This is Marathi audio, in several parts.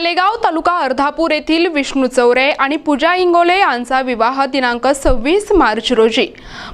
मालेगाव तालुका अर्धापूर येथील विष्णू चौरे आणि पूजा इंगोले यांचा विवाह दिनांक सव्वीस मार्च रोजी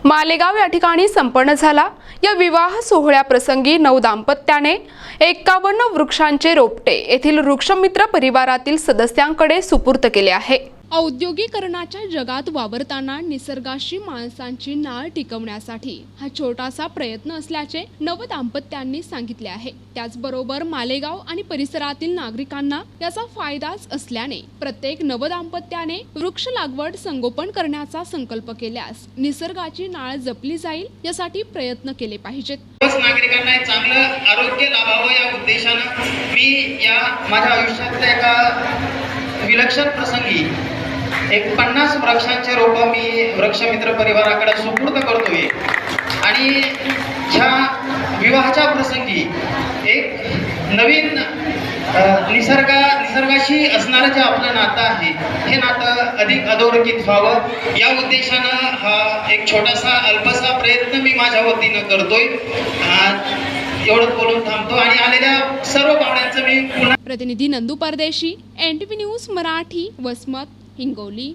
मालेगाव या ठिकाणी संपन्न झाला. या विवाह सोहळ्याप्रसंगी नऊ दाम्पत्याने एक्कावन्न वृक्षांचे रोपटे येथील वृक्षमित्र परिवारातील सदस्यांकडे सुपूर्त केले आहे. औद्योगिकरणाच्या जगात वावरताना निसर्गाशी माणसांची नाळ टिकवण्यासाठी हा छोटासा प्रयत्न असल्याचे नव दाम्पत्यांनी सांगितले आहे. त्याचबरोबर मालेगाव आणि परिसरातील नागरिकांना याचा फायदाच असल्याने प्रत्येक नव दाम्पत्याने वृक्ष लागवड संगोपन करण्याचा संकल्प केल्यास निसर्गाची नाळ जपली जाईल यासाठी प्रयत्न केले पाहिजेत. नागरिकांना चांगलं आरोग्य लाभावं या उद्देशानं मी या माझ्या आयुष्यातल्या एका विलक्षण प्रसंगी एक पन्नास वृक्षांचे रोपं मी वृक्षमित्र परिवाराकडे सुपूर्द करतोय. आणि ह्या विवाहाच्या प्रसंगी एक नवीन निसर्गा निसर्गाशी असणारं जे आपलं नातं आहे हे नातं अधिक अधोरेखित व्हावं. या उद्देशानं हा एक छोटासा अल्पसा प्रयत्न मी माझ्या वतीनं करतोय. एवढं बोलून थांबतो. आणि आलेल्या सर्व पाहुण्यांचं मी पुन्हा प्रतिनिधी Nandu Pardeshi N T news Marathi Vasmat. Hingoli